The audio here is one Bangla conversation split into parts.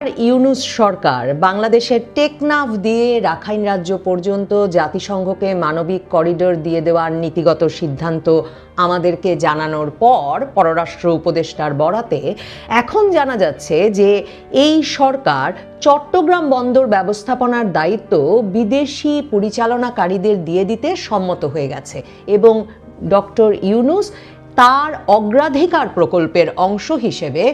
ইউনুস সরকার বাংলাদেশের টেকনাফ দিয়ে রাখাইন রাজ্য পর্যন্ত জাতিসংঘকে মানবিক করিডোর দিয়ে দেওয়ার নীতিগত সিদ্ধান্ত আমাদেরকে জানানোর পর পররাষ্ট্র উপদেষ্টার বরাতে এখন জানা যাচ্ছে যে এই সরকার চট্টগ্রাম বন্দর ব্যবস্থাপনার দায়িত্ব বিদেশি পরিচালনাকারীদের দিয়ে দিতে সম্মত হয়ে গেছে। এবং ডক্টর ইউনুস তার অগ্রাধিকার প্রকল্পের অংশ হিসেবে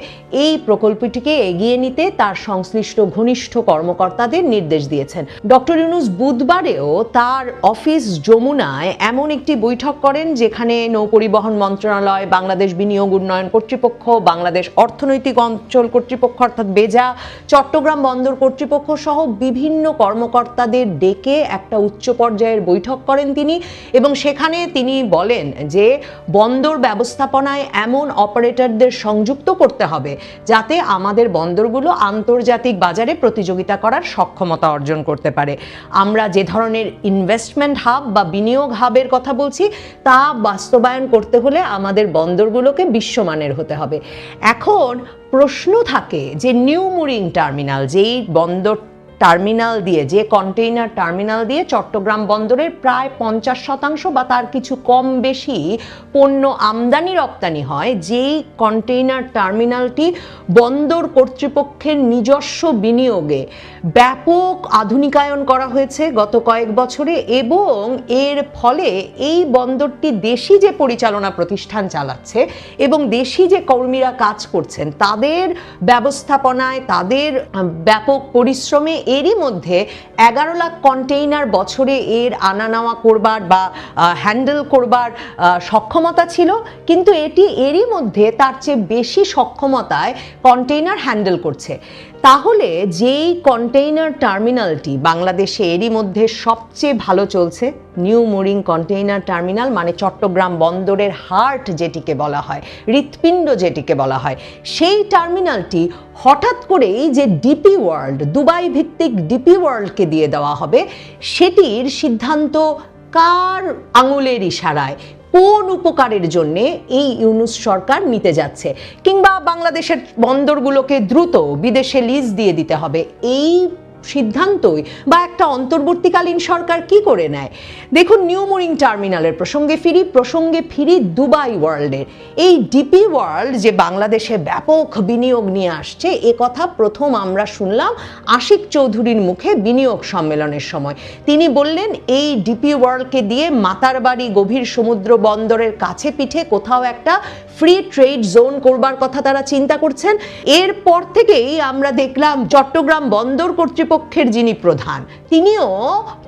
এই প্রকল্পটিকে এগিয়ে নিতে তার সংশ্লিষ্ট ঘনিষ্ঠ কর্মকর্তাদের নির্দেশ দিয়েছেন। ডক্টর ইউনুস বুধবারেও তার অফিস যমুনায় এমন একটি বৈঠক করেন যেখানে নৌপরিবহন মন্ত্রণালয়, বাংলাদেশ বিনিয়োগ উন্নয়ন কর্তৃপক্ষ, বাংলাদেশ অর্থনৈতিক অঞ্চল কর্তৃপক্ষ অর্থাৎ বেজা, চট্টগ্রাম বন্দর কর্তৃপক্ষ সহ বিভিন্ন কর্মকর্তাদের ডেকে একটা উচ্চ পর্যায়ের বৈঠক করেন তিনি এবং সেখানে তিনি বলেন যে বন্দর ব্যবস্থাপনায় এমন অপারেটরদের সংযুক্ত করতে হবে যাতে আমাদের বন্দরগুলো আন্তর্জাতিক বাজারে প্রতিযোগিতা করার সক্ষমতা অর্জন করতে পারে। আমরা যে ধরনের ইনভেস্টমেন্ট হাব বা বিনিয়োগ হাবের কথা বলছি, তা বাস্তবায়ন করতে হলে আমাদের বন্দরগুলোকে বিশ্বমানের হতে হবে। এখন প্রশ্ন থাকে যে নিউ মুরিং টার্মিনাল যেই বন্দর টার্মিনাল দিয়ে, যে কন্টেইনার টার্মিনাল দিয়ে চট্টগ্রাম বন্দরের প্রায় পঞ্চাশ শতাংশ বা তার কিছু কম বেশি পণ্য আমদানি রপ্তানি হয়, যেই কন্টেইনার টার্মিনালটি বন্দর কর্তৃপক্ষের নিজস্ব বিনিয়োগে ব্যাপক আধুনিকায়ন করা হয়েছে গত কয়েক বছরে এবং এর ফলে এই বন্দরটি দেশি যে পরিচালনা প্রতিষ্ঠান চালাচ্ছে এবং দেশি যে কর্মীরা কাজ করছেন, তাদের ব্যবস্থাপনায়, তাদের ব্যাপক পরিশ্রমে এরই মধ্যে এগারো লাখ কন্টেইনার বছরে এর আনা নেওয়া করবার বা হ্যান্ডেল করবার সক্ষমতা ছিল। কিন্তু এটি এরই মধ্যে তার চেয়ে বেশি সক্ষমতায় কন্টেইনার হ্যান্ডেল করছে। তাহলে যেই কন্টেইনার টার্মিনালটি বাংলাদেশে এরই মধ্যে সবচেয়ে ভালো চলছে, নিউ মোরিং কন্টেইনার টার্মিনাল মানে চট্টগ্রাম বন্দরের হার্ট যেটিকে বলা হয়, হৃৎপিণ্ড যেটিকে বলা হয়, সেই টার্মিনালটি হঠাৎ করেই যে ডিপি ওয়ার্ল্ড দুবাই ভিত্তিক ডিপি ওয়ার্ল্ডকে দিয়ে দেওয়া হবে, সেটির সিদ্ধান্ত কার আঙুলের ইশারায়? কোন উপকারের জন্যে এই ইউনুস সরকার নিতে যাচ্ছে? কিংবা বাংলাদেশের বন্দরগুলোকে দ্রুত বিদেশে লিজ দিয়ে দিতে হবে, এই সিদ্ধান্তই বা একটা অন্তর্বর্তীকালীন সরকার কি করে নেয়? দেখুন নিউ মোরিং টার্মিনালের প্রসঙ্গে ফিরি প্রসঙ্গে ফিরি দুবাই ওয়ার্ল্ডের এই ডিপি ওয়ার্ল্ড যে বাংলাদেশে ব্যাপক বিনিয়োগ নিয়ে আসছে, এ কথা প্রথম আমরা শুনলাম আশিক চৌধুরীর মুখে বিনিয়োগ সম্মেলনের সময়। তিনি বললেন, এই ডিপি ওয়ার্ল্ডকে দিয়ে মাতারবাড়ি গভীর সমুদ্র বন্দরের কাছে পিঠে কোথাও একটা ফ্রি ট্রেড জোন করবার কথা তারা চিন্তা করছেন। এরপর থেকেই আমরা দেখলাম চট্টগ্রাম বন্দর কর্তৃপক্ষের যিনি প্রধান, তিনিও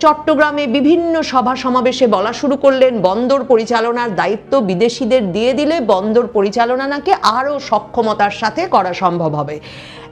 চট্টগ্রামে বিভিন্ন সভা সমাবেশে বলা শুরু করলেন। বন্দর পরিচালনার দায়িত্ব বিদেশিদের দিয়ে দিলে বন্দর পরিচালনা নাকি আরও সক্ষমতার সাথে করা সম্ভব হবে।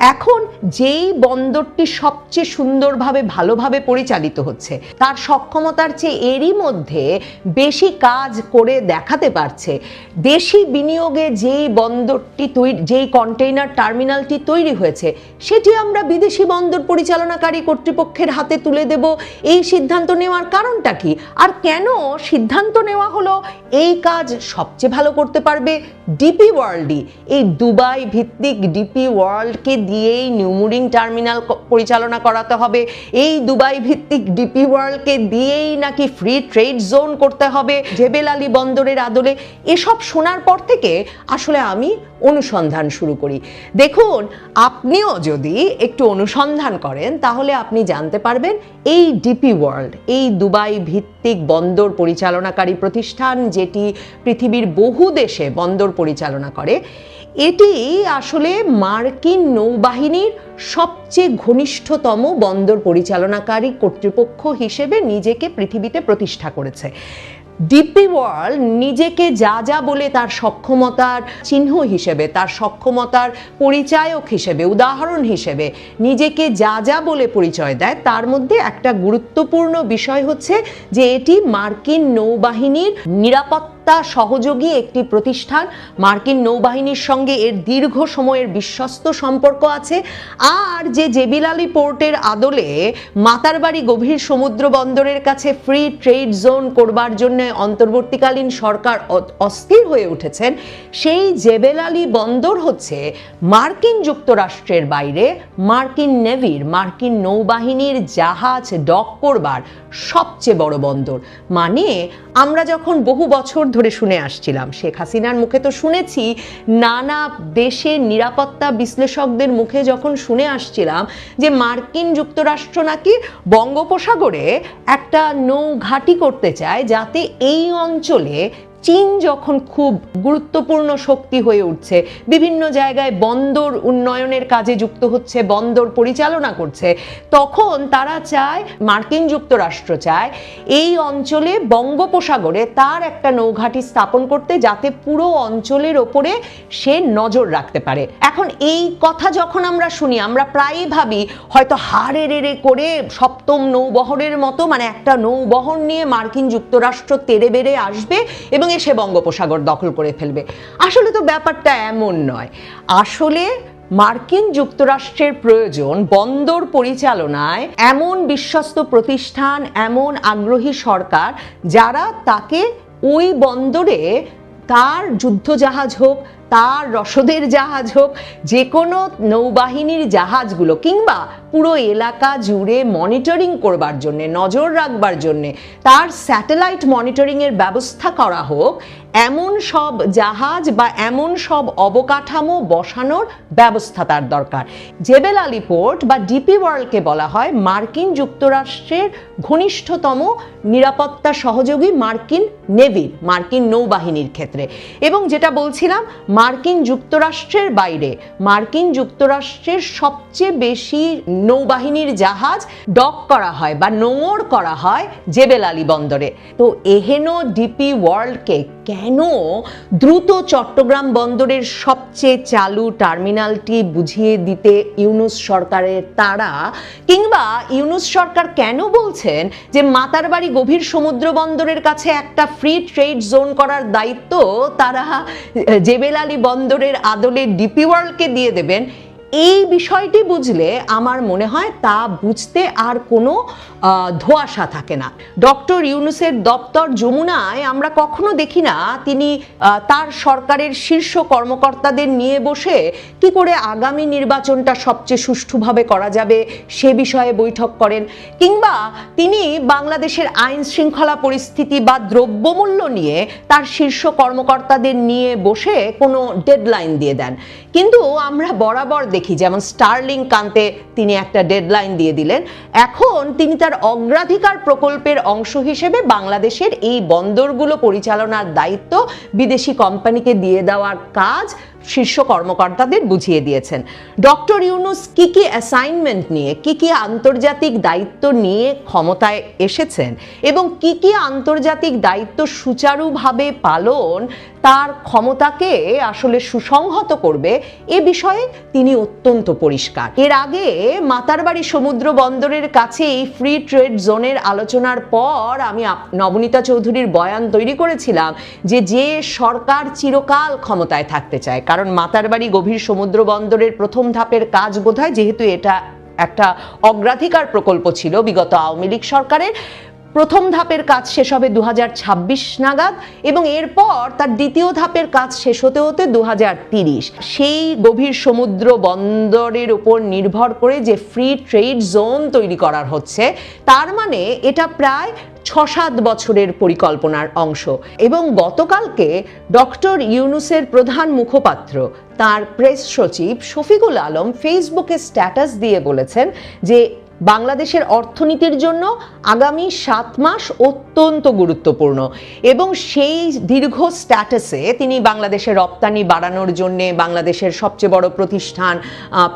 এখন যেই বন্দরটি সবচেয়ে সুন্দরভাবে, ভালোভাবে পরিচালিত হচ্ছে, তার সক্ষমতার চেয়ে এরই মধ্যে বেশি কাজ করে দেখাতে পারছে। দেশি বিনিয়োগে যেই বন্দরটি তৈরি যেই কন্টেইনার টার্মিনালটি তৈরি হয়েছে, সেটি আমরা বিদেশি বন্দর পরিচালনাকারী কর্তৃপক্ষের হাতে তুলে দেব। এই সিদ্ধান্ত নেওয়ার কারণটা কি? আর কেন সিদ্ধান্ত নেওয়া হলো? এই কাজ সবচেয়ে ভালো করতে পারবে ডিপি ওয়ার্ল্ডই। এই দুবাই ভিত্তিক ডিপি ওয়ার্ল্ডকে দিয়েই নিউমুরিং টার্মিনাল পরিচালনা করাতে হবে। এই দুবাই ভিত্তিক ডিপি ওয়ার্ল্ডকে দিয়েই নাকি ফ্রি ট্রেড জোন করতে হবে জেবেল আলী বন্দরের আদলে। এসব শোনার পর থেকে আসলে আমি অনুসন্ধান শুরু করি। দেখুন, আপনিও যদি একটু অনুসন্ধান করেন, তাহলে আপনি জানতে পারবেন এই ডিপি ওয়ার্ল্ড, এই দুবাই ভিত্তিক বন্দর পরিচালনাকারী প্রতিষ্ঠান যেটি পৃথিবীর বহু দেশে বন্দর পরিচালনা করে, এটি আসলে মার্কিন নৌবাহিনীর সবচেয়ে ঘনিষ্ঠতম বন্দর পরিচালনাকারী কর্তৃপক্ষ হিসেবে নিজেকে পৃথিবীতে প্রতিষ্ঠা করেছে। ডিপি ওয়ার্ল্ড নিজেকে যা যা বলে তার সক্ষমতার চিহ্ন হিসেবে, তার সক্ষমতার পরিচায়ক হিসেবে, উদাহরণ হিসেবে নিজেকে যা যা বলে পরিচয় দেয়, তার মধ্যে একটা গুরুত্বপূর্ণ বিষয় হচ্ছে যে এটি মার্কিন নৌবাহিনীর নিরাপত্তা নিরাপত্তা সহযোগী একটি প্রতিষ্ঠান। মার্কিন নৌবাহিনীর সঙ্গে এর দীর্ঘ সময়ের বিশ্বস্ত সম্পর্ক আছে। আর যে জেবিলালি পোর্টের আদলে মাতারবাড়ি গভীর সমুদ্র বন্দরের কাছে ফ্রি ট্রেড জোন করবার জন্য অন্তর্বর্তীকালীন সরকার অস্থির হয়ে উঠেছেন, সেই জেবেলালি বন্দর হচ্ছে মার্কিন যুক্তরাষ্ট্রের বাইরে। মার্কিন নেভির, মার্কিন নৌবাহিনীর জাহাজ ডক করবার সবচেয়ে বড় বন্দর। মানে আমরা যখন বহু বছর ধরে শুনে আসছিলাম। শেখ হাসিনার মুখে তো শুনেছি, নানা দেশের নিরাপত্তা বিশ্লেষকদের মুখে যখন শুনে আসছিলাম যে মার্কিন যুক্তরাষ্ট্র নাকি বঙ্গোপসাগরে একটা নৌ ঘাঁটি করতে চায় যাতে এই অঞ্চলে চীন যখন খুব গুরুত্বপূর্ণ শক্তি হয়ে উঠছে, বিভিন্ন জায়গায় বন্দর উন্নয়নের কাজে যুক্ত হচ্ছে, বন্দর পরিচালনা করছে, তখন তারা চায়, মার্কিন যুক্তরাষ্ট্র চায়, এই অঞ্চলে বঙ্গোপসাগরে তার একটা নৌঘাঁটি স্থাপন করতে যাতে পুরো অঞ্চলের ওপরে সে নজর রাখতে পারে। এখন এই কথা যখন আমরা শুনি, আমরা প্রায়ই ভাবি, হয়তো হাড়ে রেড়ে করে সপ্তম নৌবহরের মতো মানে একটা নৌবহর নিয়ে মার্কিন যুক্তরাষ্ট্র তেড়ে বেড়ে আসবে এবং এসে বঙ্গোপসাগর দখল করে ফেলবে। আসলে তো ব্যাপারটা এমন নয়। আসলে মার্কিন যুক্তরাষ্ট্রের প্রয়োজন বন্দর পরিচালনায় এমন বিশ্বস্ত প্রতিষ্ঠান, এমন আগ্রহী সরকার যারা তাকে ওই বন্দরে তার যুদ্ধজাহাজ হোক, তার রসদের জাহাজ হোক যে কোনো নৌবাহিনীর জাহাজগুলো কিংবা পুরো এলাকা জুড়ে মনিটরিং করবার জন্যে, নজর রাখবার জন্যে, তার স্যাটেলাইট মনিটরিংয়ের ব্যবস্থা করা হোক, এমন সব জাহাজ বা এমন সব অবকাঠামো বসানোর ব্যবস্থা তার দরকার। জেবেল আলী পোর্ট বা ডিপি ওয়ার্ল্ডকে বলা হয়, মার্কিন যুক্তরাষ্ট্রের ঘনিষ্ঠতম নিরাপত্তা সহযোগী মার্কিন নেভির মার্কিন নৌবাহিনীর ক্ষেত্রে। এবং যেটা বলছিলাম, মার্কিন যুক্তরাষ্ট্রের বাইরে, মার্কিন যুক্তরাষ্ট্রের সবচেয়ে বেশি নৌবাহিনীর জাহাজ ডক করা হয় বা নোঙর করা হয় জেবেল আলী বন্দরে। তো এহেন ডিপি ওয়ার্ল্ডকে কেন দ্রুত চট্টগ্রাম বন্দরের সবচেয়ে চালু টার্মিনালটি বুঝিয়ে দিতে ইউনুস সরকারের তারা কিংবা ইউনুস সরকার কেন বলছেন যে মাতারবাড়ি গভীর সমুদ্র বন্দরের কাছে একটা ফ্রি ট্রেড জোন করার দায়িত্ব তারা জেবেল আলী বন্দরের আদলে ডিপি ওয়ার্ল্ডকে দিয়ে দেবেন এই বিষয়টি বুঝলে আমার মনে হয় তা বুঝতে আর কোনো ধোঁয়াশা থাকে না। ডক্টর ইউনুসের দপ্তর যমুনায় আমরা কখনো দেখি না তিনি তার সরকারের শীর্ষ কর্মকর্তাদের নিয়ে বসে কি করে আগামী নির্বাচনটা সবচেয়ে সুষ্ঠুভাবে করা যাবে সে বিষয়ে বৈঠক করেন। কিংবা তিনি বাংলাদেশের আইন শৃঙ্খলা পরিস্থিতি বা দ্রব্যমূল্য নিয়ে তার শীর্ষ কর্মকর্তাদের নিয়ে বসে কোনো ডেডলাইন দিয়ে দেন। কিন্তু আমরা বরাবর দেখি যেমন স্টারলিং কান্তে তিনি একটা ডেডলাইন দিয়ে দিলেন। এখন তিনি তার অগ্রাধিকার প্রকল্পের অংশ হিসেবে বাংলাদেশের এই বন্দরগুলো পরিচালনার দায়িত্ব বিদেশি কোম্পানিকে দিয়ে দেওয়ার কাজ শীর্ষ কর্মকর্তাদের বুঝিয়ে দিয়েছেন। ডক্টর ইউনুস কি কি অ্যাসাইনমেন্ট নিয়ে, কি কি আন্তর্জাতিক দায়িত্ব নিয়ে ক্ষমতায় এসেছেন এবং কি কি আন্তর্জাতিক দায়িত্ব সুচারুভাবে পালন তার ক্ষমতাকে আসলে সুসংহত করবে, এ বিষয়ে তিনি অত্যন্ত পরিষ্কার। এর আগে মাতারবাড়ি সমুদ্র বন্দরের কাছে এই ফ্রি ট্রেড জোনের আলোচনার পর আমি নবনীতা চৌধুরীর বয়ান তৈরি করেছিলাম যে যে সরকার চিরকাল ক্ষমতায় থাকতে চায় কারণ মাতারবাড়ি গভীর সমুদ্র বন্দরের প্রথম ধাপের কাজ বোধহয় যেহেতু এটা একটা অগ্রাধিকার প্রকল্প ছিল বিগত আওয়ামী লীগ সরকারের, প্রথম ধাপের কাজ শেষ হবে দুহাজার ছাব্বিশ নাগাদ এবং এরপর তার দ্বিতীয় ধাপের কাজ শেষ হতে হতে দু সেই গভীর সমুদ্র বন্দরের উপর নির্ভর করে যে ফ্রি ট্রেড জোন তৈরি করার হচ্ছে, তার মানে এটা প্রায় ছ সাত বছরের পরিকল্পনার অংশ এবং গতকালকে ডক্টর ইউনুসের প্রধান মুখপাত্র, তার প্রেস সচিব শফিকুল আলম ফেসবুকে স্ট্যাটাস দিয়ে বলেছেন যে বাংলাদেশের অর্থনীতির জন্য আগামী সাত মাস অত্যন্ত গুরুত্বপূর্ণ এবং সেই দীর্ঘ স্ট্যাটাসে তিনি বাংলাদেশের রপ্তানি বাড়ানোর জন্য বাংলাদেশের সবচেয়ে বড় প্রতিষ্ঠান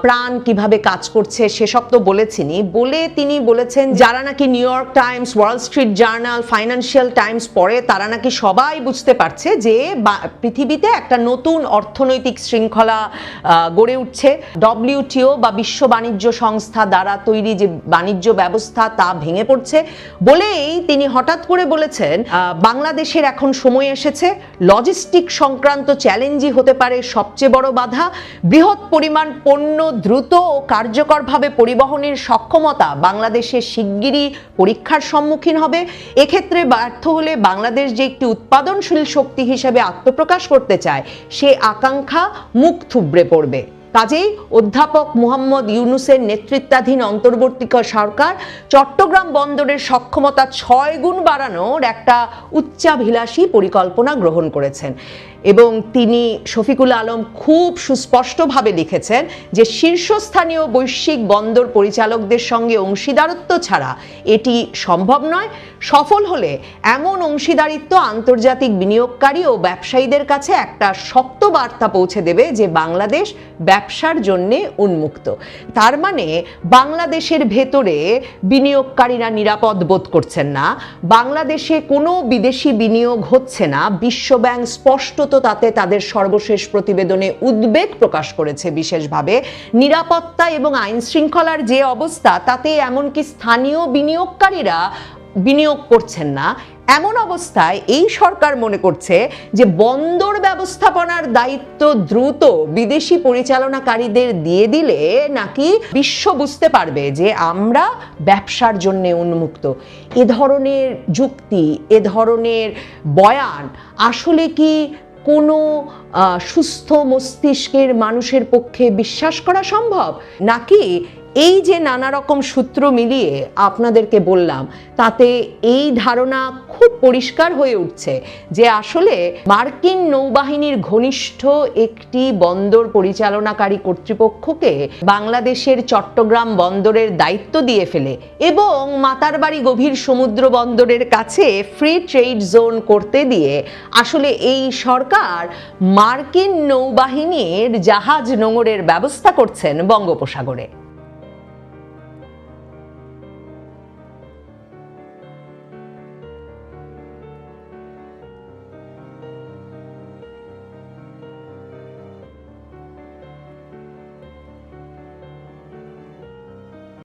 প্রাণ কীভাবে কাজ করছে সেসব তো বলেছেনই। বলে তিনি বলেছেন, যারা নাকি New York Times, Wall Street Journal, Financial Times পড়ে, তারা নাকি সবাই বুঝতে পারছে যে পৃথিবীতে একটা নতুন অর্থনৈতিক শৃঙ্খলা গড়ে উঠছে। ডব্লিউটিও বা বিশ্ব বাণিজ্য সংস্থা দ্বারা তৈরি যে বাণিজ্য ব্যবস্থা তা ভেঙে পড়ছে বলেই তিনি হঠাৎ করে বলেছেন বাংলাদেশের এখন সময় এসেছে লজিস্টিক সংক্রান্ত চ্যালেঞ্জই হতে পারে সবচেয়ে বড় বাধা। বৃহৎ পরিমাণ পণ্য দ্রুত ও কার্যকরভাবে পরিবহনের সক্ষমতা বাংলাদেশের শিগগিরই পরীক্ষার সম্মুখীন হবে। এক্ষেত্রে ব্যর্থ হলে বাংলাদেশ যে একটি উৎপাদনশীল শক্তি হিসেবে আত্মপ্রকাশ করতে চায়, সে আকাঙ্ক্ষা মুখ থুবড়ে পড়বে। কাজেই অধ্যাপক মুহাম্মদ ইউনুসের নেতৃত্বাধীন অন্তর্বর্তীকাল সরকার চট্টগ্রাম বন্দরের সক্ষমতা ছয় গুণ বাড়ানোর একটা উচ্চাভিলাষী পরিকল্পনা গ্রহণ করেছেন। এবং তিনি শফিকুল আলম খুব সুস্পষ্টভাবে লিখেছেন যে শীর্ষস্থানীয় বৈশ্বিক বন্দর পরিচালকদের সঙ্গে অংশীদারত্ব ছাড়া এটি সম্ভব নয়। সফল হলে এমন অংশীদারিত্ব আন্তর্জাতিক বিনিয়োগকারী ও ব্যবসায়ীদের কাছে একটা শক্ত বার্তা পৌঁছে দেবে যে বাংলাদেশ ব্যবসার জন্যে উন্মুক্ত। তার মানে বাংলাদেশের ভেতরে বিনিয়োগকারীরা নিরাপদ বোধ করছেন না, বাংলাদেশে কোনো বিদেশি বিনিয়োগ হচ্ছে না, বিশ্বব্যাংক স্পষ্টত তাতে তাদের সর্বশেষ প্রতিবেদনে উদ্বেগ প্রকাশ করেছে বিশেষভাবে। নিরাপত্তা এবং আইন শৃঙ্খলার যে অবস্থা, তাতে এমনকি স্থানীয় বিনিয়োগকারীরা বিনিয়োগ করছেন না, এমন অবস্থায় এই সরকার মনে করছে যে বন্দর ব্যবস্থাপনার দায়িত্ব দ্রুত বিদেশি পরিচালনাকারীদের দিয়ে দিলে নাকি বিশ্ব বুঝতে পারবে যে আমরা ব্যবসার জন্য উন্মুক্ত। এ ধরনের যুক্তি, এ ধরনের বয়ান আসলে কি কোনো সুস্থ মস্তিষ্কের মানুষের পক্ষে বিশ্বাস করা সম্ভব? নাকি এই যে নানা রকম সূত্র মিলিয়ে আপনাদেরকে বললাম, তাতে এই ধারণা খুব পরিষ্কার হয়ে উঠছে যে আসলে মার্কিন নৌবাহিনীর ঘনিষ্ঠ একটি বন্দর পরিচালনাকারী কর্তৃপক্ষকে বাংলাদেশের চট্টগ্রাম বন্দরের দায়িত্ব দিয়ে ফেলে এবং মাতারবাড়ি গভীর সমুদ্র বন্দরের কাছে ফ্রি ট্রেড জোন করতে দিয়ে আসলে এই সরকার মার্কিন নৌবাহিনীর জাহাজ নোঙরের ব্যবস্থা করছেন বঙ্গোপসাগরে।